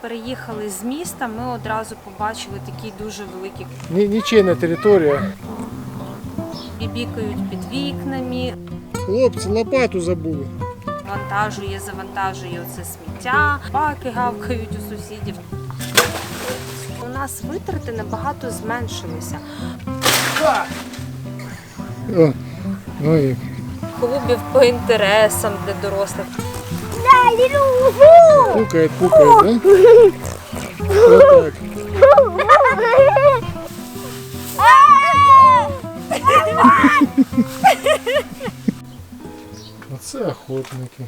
Переїхали з міста, ми одразу побачили такі дуже великі Ні, нічийна територія. бібікають під вікнами, Хлопці, лопату забули. вантажує, завантажує оце сміття, баки гавкають у сусідів. У нас витрати набагато зменшилися. О, ой, Клубів по інтересам для дорослих. Пукает, пукает, да? Вот так. Оце охотники.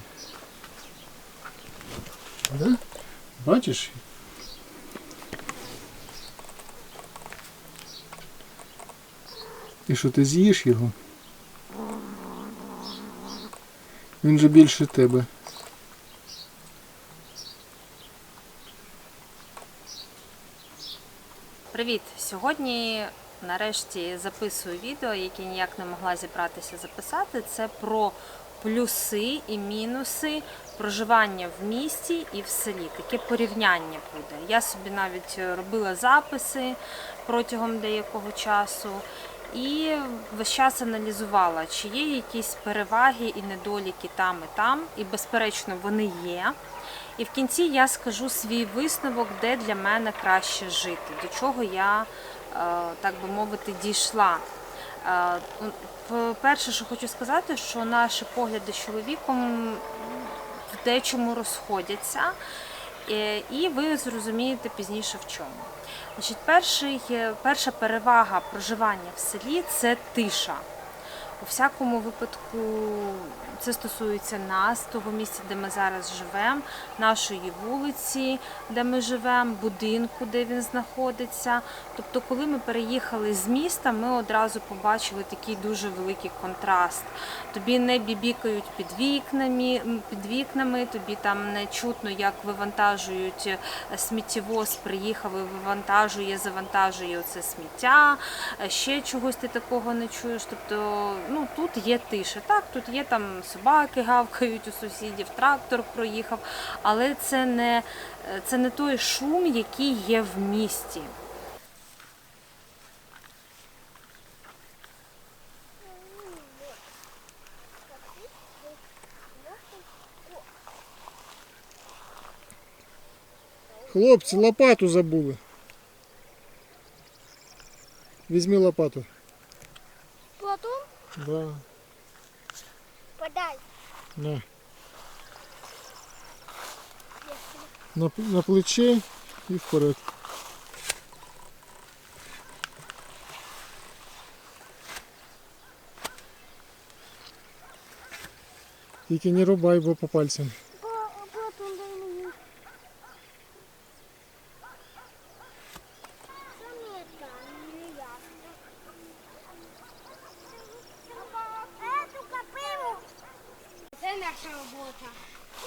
Да? Бачиш? І що ти з'їш його? Він же більше тебе. Привіт! Сьогодні нарешті записую відео, яке ніяк не могла зібратися записати. Це про плюси і мінуси проживання в місті і в селі. Таке порівняння буде. Я собі навіть робила записи протягом деякого часу. І весь час аналізувала, чи є якісь переваги і недоліки там і там, і безперечно вони є. І в кінці я скажу свій висновок, де для мене краще жити, до чого я, е, так би мовити, дійшла. Е, Перше, що хочу сказати, що наші погляди з чоловіком в дечому розходяться, е, і ви зрозумієте пізніше в чому. Значить, перший, перша перевага проживання в селі це тиша. У всякому випадку це стосується нас, того місця, де ми зараз живемо, нашої вулиці, де ми живемо, будинку, де він знаходиться. Тобто, коли ми переїхали з міста, ми одразу побачили такий дуже великий контраст. Тобі не бібікають під вікнами, під вікнами, тобі там не чутно, як вивантажують е, сміттєвоз, приїхав і вивантажує, завантажує оце сміття. Е, Ще чогось ти такого не чуєш. Тобто, ну тут є тиша. Так, тут є там собаки гавкають у сусідів, трактор проїхав, але це не, це не той шум, який є в місті. Хлопці, лопату забули. Візьми лопату. Потом Да, подай. на. На, на плече і вперед. Тільки не рубай, бо по пальцям.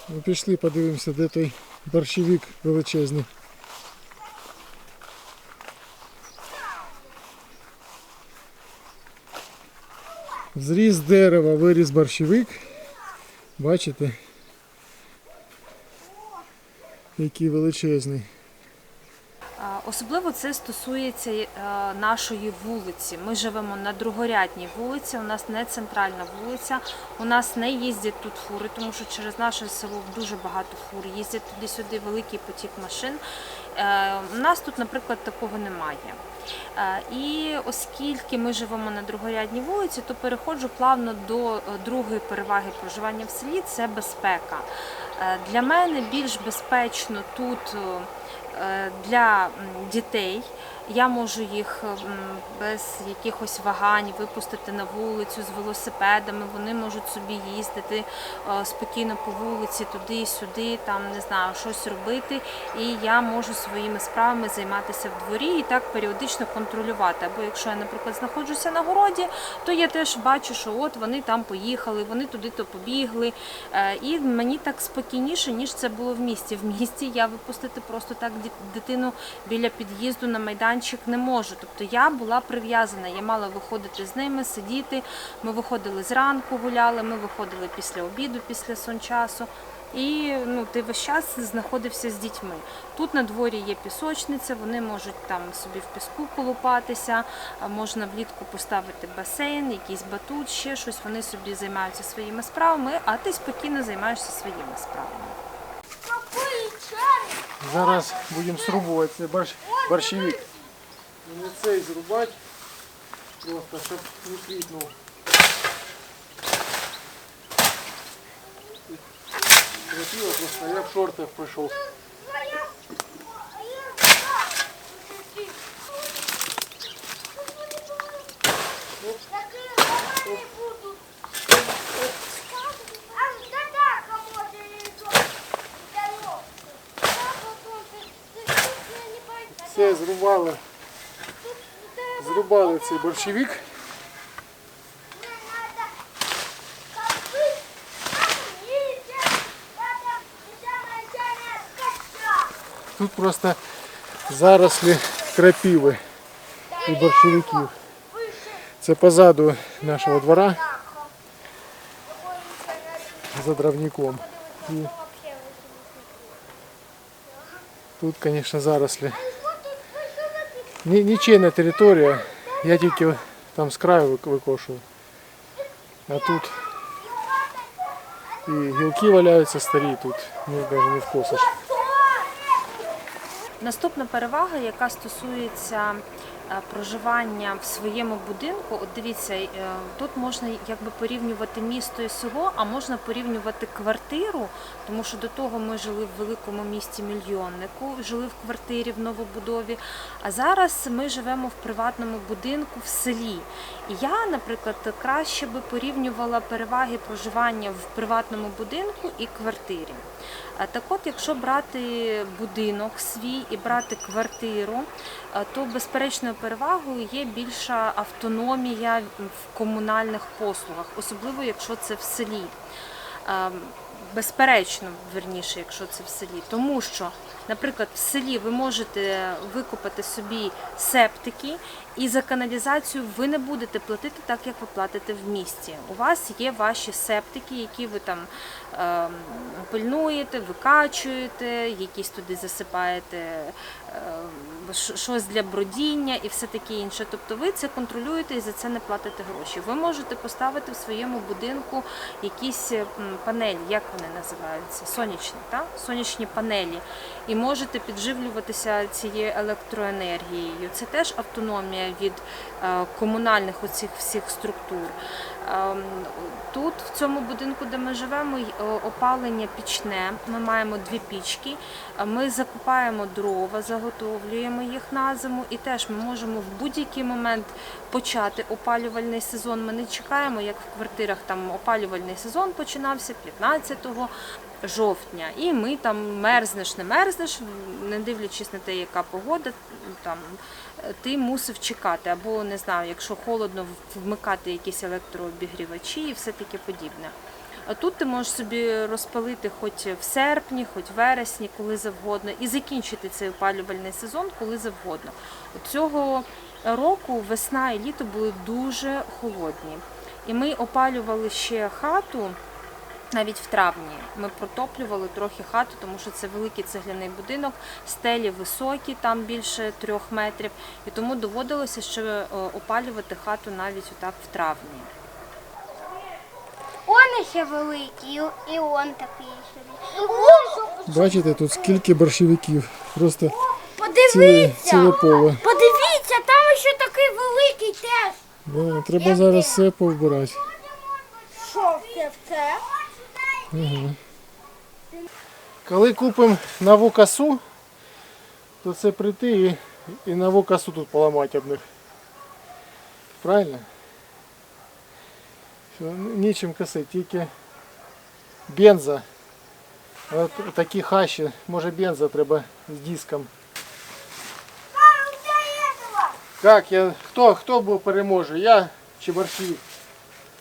Ну, пішли, подивимося, де той борщовик величезний. Зріз дерева, виріс борщовик. Бачите? Який величезний. Особливо це стосується е, нашої вулиці. Ми живемо на другорядній вулиці. У нас не центральна вулиця. У нас не їздять тут фури, тому що через наше село дуже багато фур їздять туди-сюди, великий потік машин. Е, У нас тут, наприклад, такого немає. Е, І оскільки ми живемо на другорядній вулиці, то переходжу плавно до другої переваги проживання в селі це безпека. Для мене більш безпечно тут для дітей. Я можу їх без якихось вагань випустити на вулицю з велосипедами. Вони можуть собі їздити е, спокійно по вулиці, туди, сюди, там не знаю, щось робити. І я можу своїми справами займатися в дворі і так періодично контролювати. Або якщо я, наприклад, знаходжуся на городі, то я теж бачу, що от вони там поїхали, вони туди-то побігли. Е, І мені так спокійніше, ніж це було в місті. В місті я випустити просто так дитину біля під'їзду на майданчик не можу. Тобто я була прив'язана, я мала виходити з ними, сидіти. Ми виходили зранку, гуляли, ми виходили після обіду, після сончасу. і ну, ти весь час знаходився з дітьми. Тут на дворі є пісочниця, вони можуть там собі в піску колупатися, можна влітку поставити басейн, якийсь батут, ще щось. Вони собі займаються своїми справами, а ти спокійно займаєшся своїми справами. Зараз будемо срубувати борщ, борщевик Не цей зрубати, просто щоб не квітнув. Красиво просто, я в шортах прийшов. Моя... Такие нормальные будут. А да-да, кому-то лицо. Здорово. Да, потом ты- ты- ты не боишься. Все, зрубали, самое тяжелое скачать. Тут просто зарослі крапіви і борщовиків. Це позаду нашого двора за дровником. І тут, звісно, зарослі. Ні, нічийна територія, я тільки там з краю викошую. А тут і гілки валяються старі, тут ну, навіть не вкосиш. Наступна перевага, яка стосується проживання в своєму будинку, от дивіться, е, тут можна якби порівнювати місто і село, а можна порівнювати квартиру, тому що до того ми жили в великому місті мільйоннику, жили в квартирі в новобудові. А зараз ми живемо в приватному будинку в селі. І я, наприклад, краще би порівнювала переваги проживання в приватному будинку і квартирі. Так от, якщо брати будинок свій і брати квартиру, е, то безперечною перевагою є більша автономія в комунальних послугах, особливо якщо це в селі. Ем, Безперечно, верніше, якщо це в селі, тому що, наприклад, в селі ви можете викопати собі септики, і за каналізацію ви не будете платити так, як ви платите в місті. У вас є ваші септики, які ви там ем, пильнуєте, викачуєте, якісь туди засипаєте щ- щось для бродіння і все таке інше. Тобто ви це контролюєте і за це не платите гроші. Ви можете поставити в своєму будинку якісь панелі, як вони називаються? Сонячні, так? сонячні панелі. І можете підживлюватися цією електроенергією. Це теж автономія від е, комунальних оцих всіх структур. Ем, Тут, в цьому будинку, де ми живемо, опалення пічне. Ми маємо дві пічки. Е, Ми закупаємо дрова, заготовлюємо їх на зиму, і теж ми можемо в будь-який момент почати опалювальний сезон. Ми не чекаємо, як в квартирах там опалювальний сезон починався 15 жовтня, і ми там мерзнеш, не мерзнеш, не дивлячись на те, яка погода, там ти мусив чекати, або не знаю, якщо холодно, вмикати якісь електрообігрівачі і все таке подібне. А тут ти можеш собі розпалити хоч в серпні, хоч в вересні, коли завгодно, і закінчити цей опалювальний сезон, коли завгодно. Цього року весна і літо були дуже холодні. І ми опалювали ще хату навіть в травні. Ми протоплювали трохи хату, тому що це великий цегляний будинок, стелі високі, там більше трьох метрів, і тому доводилося ще опалювати хату навіть отак в травні. Он ще великий, і он такий. О, Бачите, тут скільки борщовиків. Просто ціле, подивіться! ціле поле. Подивіться, там ще такий великий теж. Да, треба зараз все повбирати. Що це це? Коли купимо нову косу, то це прийти і, і нову косу тут поламати об них. Правильно? Що, нічим косити, тільки бенза. От такі хащі, може бенза треба з диском. Как я, хто, хто був переможе? Я чи борщовик?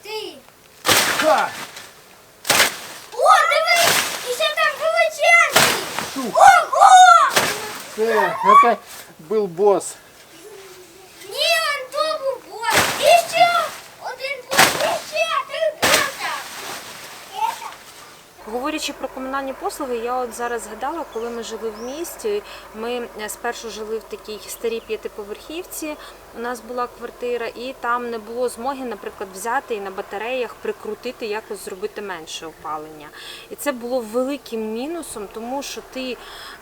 Ти. Ха! О, дивись! І ще там величезний! Сук. Ого! Це, это был бос. Ні, он то був бой. І ще один бой. І ще три боса. Говорячи про комунальні послуги, я от зараз згадала, коли ми жили в місті. Ми е, спершу жили в такій старій п'ятиповерхівці. У нас була квартира, і там не було змоги, наприклад, взяти і на батареях прикрутити, якось зробити менше опалення. І це було великим мінусом, тому що ти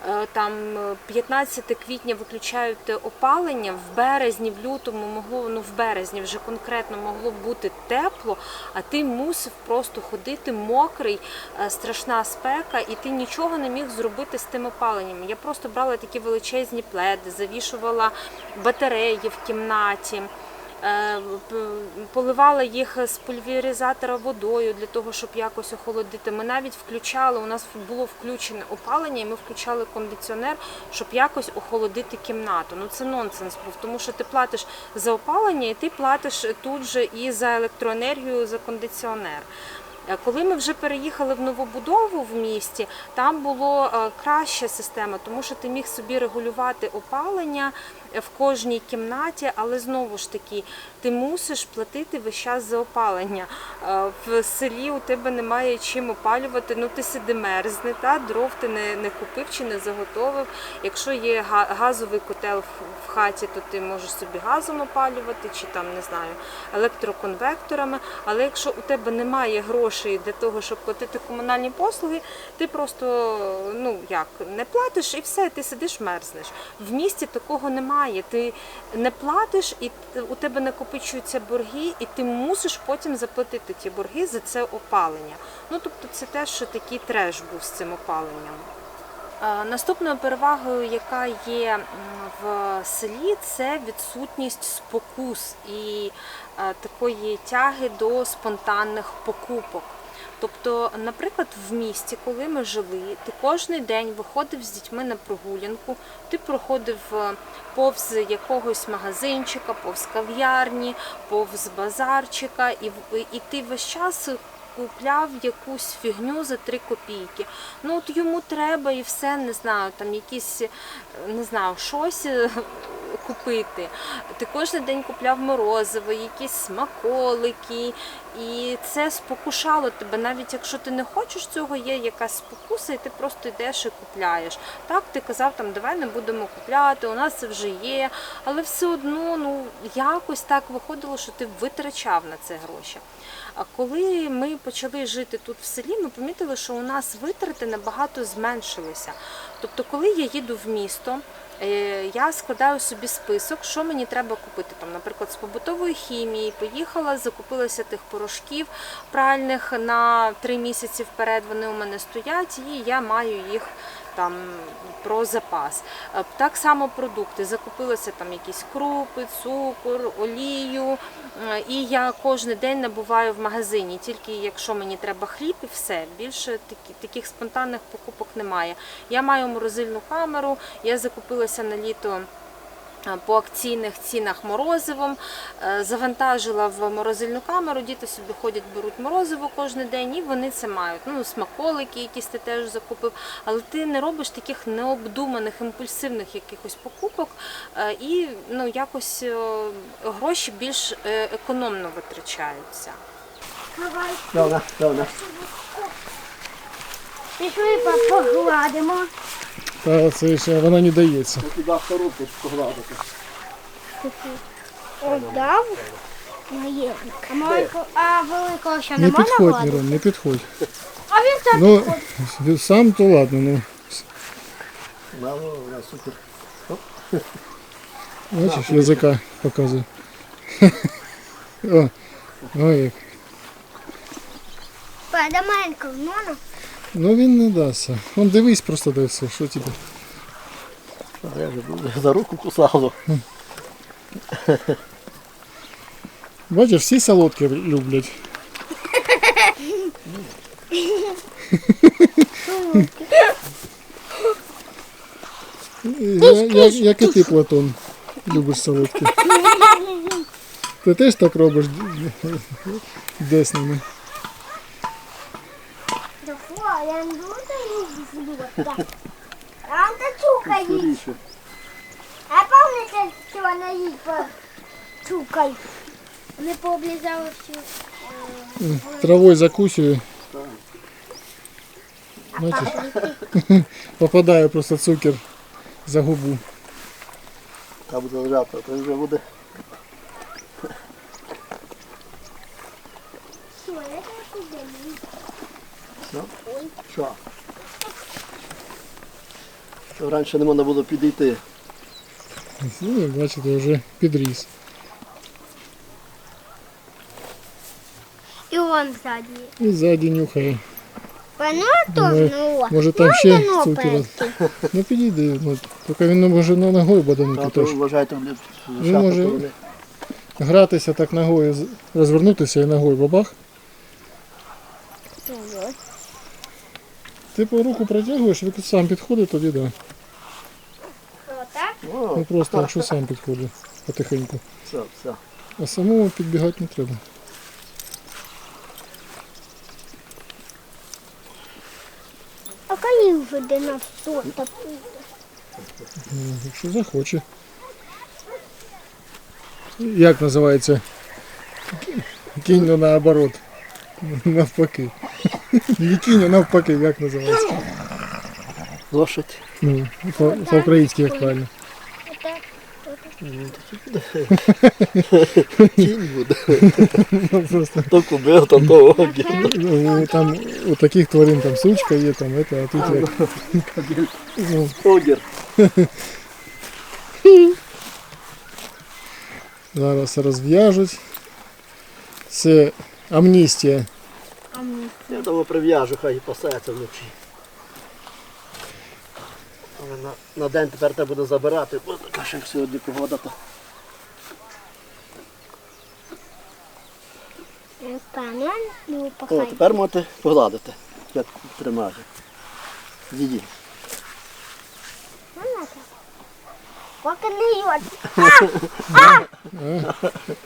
е, там е, 15 квітня виключають опалення, в березні, в лютому могло, ну в березні вже конкретно могло бути тепло, а ти мусив просто ходити мокрий, е, страшна спека, і ти нічого не міг зробити з тим опаленням. Я просто брала такі величезні пледи, завішувала батареї в кімнаті. е, Поливала їх з пульверизатора водою для того, щоб якось охолодити. Ми навіть включали, у нас було включене опалення, і ми включали кондиціонер, щоб якось охолодити кімнату. Ну це нонсенс був, тому що ти платиш за опалення, і ти платиш тут же і за електроенергію, за кондиціонер. Е, Коли ми вже переїхали в новобудову в місті, там було е, краща система, тому що ти міг собі регулювати опалення е, в кожній кімнаті, але знову ж таки, ти мусиш платити весь час за опалення. В селі у тебе немає чим опалювати, ну ти сиди мерзне, та дров ти не, не купив чи не заготовив. Якщо є газовий котел в хаті, то ти можеш собі газом опалювати, чи там не знаю, електроконвекторами. Але якщо у тебе немає грошей для того, щоб платити комунальні послуги, ти просто ну як не платиш і все, ти сидиш мерзнеш. В місті такого немає. Ти не платиш, і у тебе накопичуються борги, і ти мусиш потім заплатити ті борги за це опалення. Ну тобто, це теж такий треш був з цим опаленням. Е, Наступною перевагою, яка є в селі, це відсутність спокус і е, такої тяги до спонтанних покупок. Тобто, наприклад, в місті, коли ми жили, ти кожен день виходив з дітьми на прогулянку, ти проходив е, повз якогось магазинчика, повз кав'ярні, повз базарчика, і, і ти весь час купляв якусь фігню за 3 копійки. Ну от йому треба і все, не знаю, там якісь, е, не знаю, щось е, купити. Ти кожен день купляв морозиво, якісь смаколики, і це спокушало тебе. Навіть якщо ти не хочеш цього, є якась спокуса, і ти просто йдеш і купляєш. Так, ти казав, там давай не будемо купляти, у нас це вже є, але все одно ну якось так виходило, що ти витрачав на це гроші. А коли ми почали жити тут в селі, ми помітили, що у нас витрати набагато зменшилися. Тобто, коли я їду в місто, я складаю собі список, що мені треба купити. Там, наприклад, з побутової хімії поїхала, закупилася тих порошків пральних на три місяці вперед. Вони у мене стоять, і я маю їх там про запас. Е, Так само продукти. Закупилися там якісь крупи, цукор, олію. І я кожен день набуваю в магазині. Тільки якщо мені треба хліб і все. Більше такі, таких спонтанних покупок немає. Я маю морозильну камеру, я закупилася на літо. Е, По акційних цінах морозивом е, завантажила в морозильну камеру. Діти собі ходять, беруть морозиво кожен день, і вони це мають. Ну, смаколики, якісь ти теж закупив. Але ти не робиш таких необдуманих, імпульсивних якихось покупок, е, і ну якось гроші більш економно витрачаються. Добре, добре. Пішли погладимо. Та це ще вона не дається. Туди в коробку погладити. Отдав. Наєдник. А, маленько, а великого ще не, Не можна підходь, гладити? Мирон, не підходь. А він так Ну, сам то ладно, ну. Мало, да, супер. Бачиш, язика показує. О, о, як. Пада маленько, можна? Ну Він не дасться. Вон дивись просто де все, що тебе. Я же за руку кусав. Бачиш, всі солодкі люблять. Я, я, як і ти, Платон, любиш солодкі. Ти теж так робиш десними. Да фу, я не буду їх А он чука їсть. Скоріше. А пам'ятаєте, що вона їсть по чукай? Вони пооблізали всю. Травою закусює. Бачиш? Попадає просто цукер за губу. Та буде лежати, а то вже буде. Що, я. Все? Що? Що раніше не можна було підійти. Ну, як бачите, вже підріс. І он ззаді. І ззаді нюхає. Воно теж, ну, Може там ще дано цукер. Ну підійди, ну, тільки він може на ногою боданути вважайте, Він може- Гратися так ногою, розвернутися і ногою бабах. Ти по руку протягуєш, він сам підходить, тоді да. Ну просто якщо сам підходить потихеньку. Все, все. А самому підбігати не треба. А коли вже до нас тут Ну, Якщо захоче. Як називається? Кінь ну, наоборот. Навпаки. Не кінь, а навпаки, як називається? Лошадь. Ну, по- по-українськи як правильно. Тінь буде. Ну, То кубив, то то огі. ну, там у таких тварин там сучка є, там это, а тут як. Ну, Огір. зараз розв'яжуть. Це амністія. Я думаю, прив'яжу, хай і пасеться вночі. Але на, на день тепер треба буде забирати, бо така як сьогодні погода. То. Ну, О, тепер можете погладити. Я тримаю. Не йод.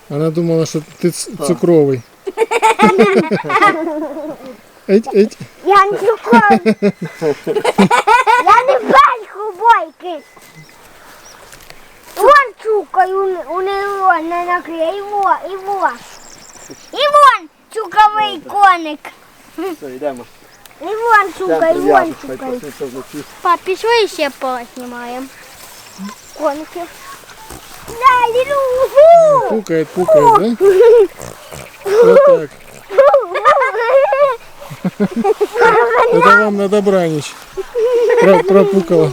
Вона думала, що ти цукровий. Еть, еть. Я не чукаю. Я не бачу бойки. Вон чукаю, у нього не накриє, і во, і во. І вон чуковий коник. Все, йдемо. І вон Йдемо чукай, вон прив'яжу, хай чукай. пасеться вночі. Пап, пішли ще познімаємо. Коники. Далі, ну. Пукает, пукает, да? Вот так. Это вам на добраніч. Про, пропукала.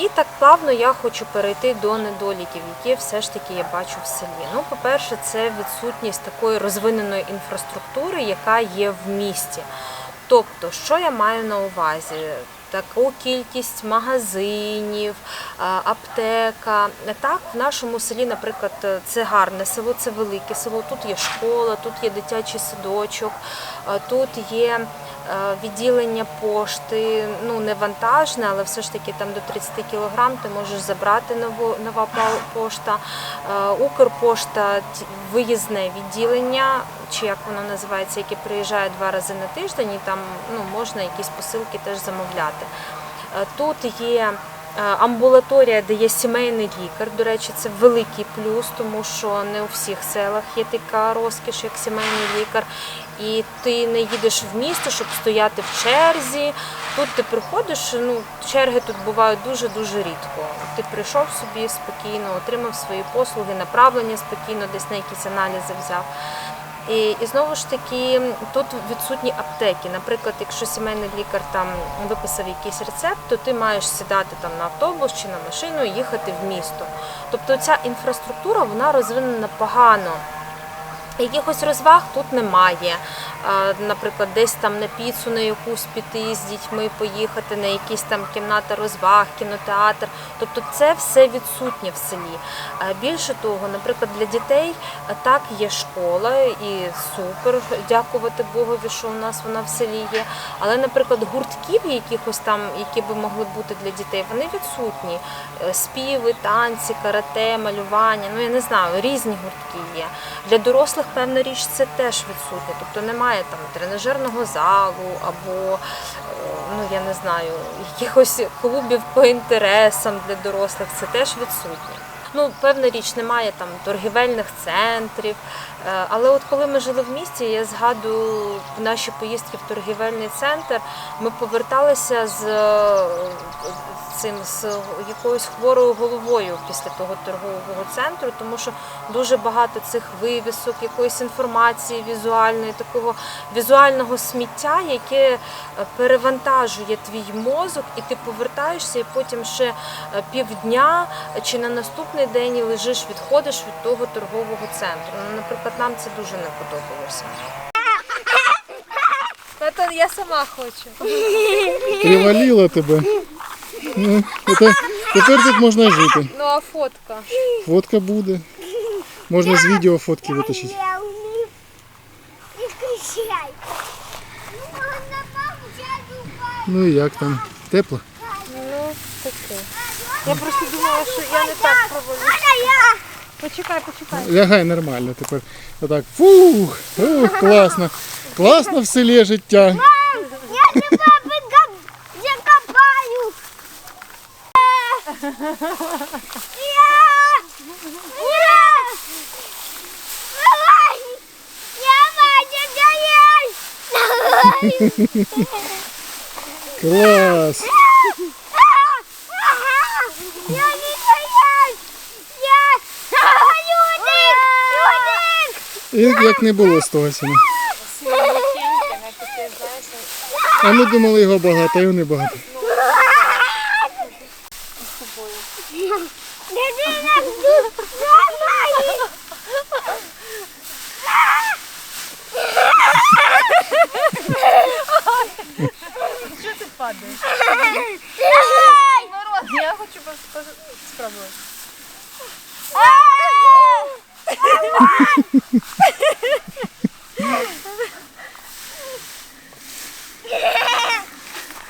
І так плавно я хочу перейти до недоліків, які все ж таки я бачу в селі. Ну, по-перше, це відсутність такої розвиненої інфраструктури, яка є в місті. Тобто, що я маю на увазі? Таку кількість магазинів, аптека. Так, в нашому селі, наприклад, це гарне село, це велике село. Тут є школа, тут є дитячий садочок, тут є відділення пошти, ну не вантажне, але все ж таки там до 30 кг ти можеш забрати нову, нова пошта. Е, Укрпошта, виїзне відділення, чи як воно називається, яке приїжджає два рази на тиждень, і там ну, можна якісь посилки теж замовляти. Е, Тут є е, амбулаторія, де є сімейний лікар. До речі, це великий плюс, тому що не у всіх селах є така розкіш, як сімейний лікар. І ти не їдеш в місто, щоб стояти в черзі. Тут ти приходиш, ну черги тут бувають дуже дуже рідко. Ти прийшов собі спокійно, отримав свої послуги, направлення спокійно, десь на якісь аналізи взяв. І, і знову ж таки, тут відсутні аптеки. Наприклад, якщо сімейний лікар там виписав якийсь рецепт, то ти маєш сідати там на автобус чи на машину і їхати в місто. Тобто ця інфраструктура вона розвинена погано. Якихось розваг тут немає. Наприклад, десь там на піцу на якусь піти з дітьми, поїхати на якісь там кімната розваг, кінотеатр. Тобто це все відсутнє в селі. Більше того, наприклад, для дітей так є школа і супер, дякувати Богові, що у нас вона в селі є. Але, наприклад, гуртків якихось там, які би могли бути для дітей, вони відсутні. Е, Співи, танці, карате, малювання. Ну я не знаю, різні гуртки є. Для дорослих певна річ це теж відсутнє. Тобто немає там тренажерного залу або е, ну я не знаю, якихось клубів по інтересам для дорослих. Це теж відсутнє. Ну, певна річ, немає там торгівельних центрів, Е, Але от коли ми жили в місті, я згадую наші поїздки в торгівельний центр. Ми поверталися з е, цим з якоюсь хворою головою після того торгового центру, тому що дуже багато цих вивісок, якоїсь інформації візуальної, такого візуального сміття, яке е, перевантажує твій мозок, і ти повертаєшся, і потім ще е, півдня чи на наступний день лежиш, відходиш від того торгового центру. Ну, наприклад, нам це дуже не подобалося. Це я сама хочу. Привалило тебе. Ну, это, тепер тут можна жити. Ну а фотка? Фотка буде. Можна з відео фотки витащити. Я умею. Не кричай. Ну, на папу сяду упасть. Ну і як там? Тепло? Ну, таке. Я просто думала, що я не так проводжу. Можно я? Почекай, почекай. Лягай нормально тепер. Отак. Фух, ух, класно. Класно в селі життя. Я Я! Давай! Я, Ваня, давай! Клас. Я не боюсь! Я... Людик! І як не було з того сіна. А ми думали його багато, а його не багато.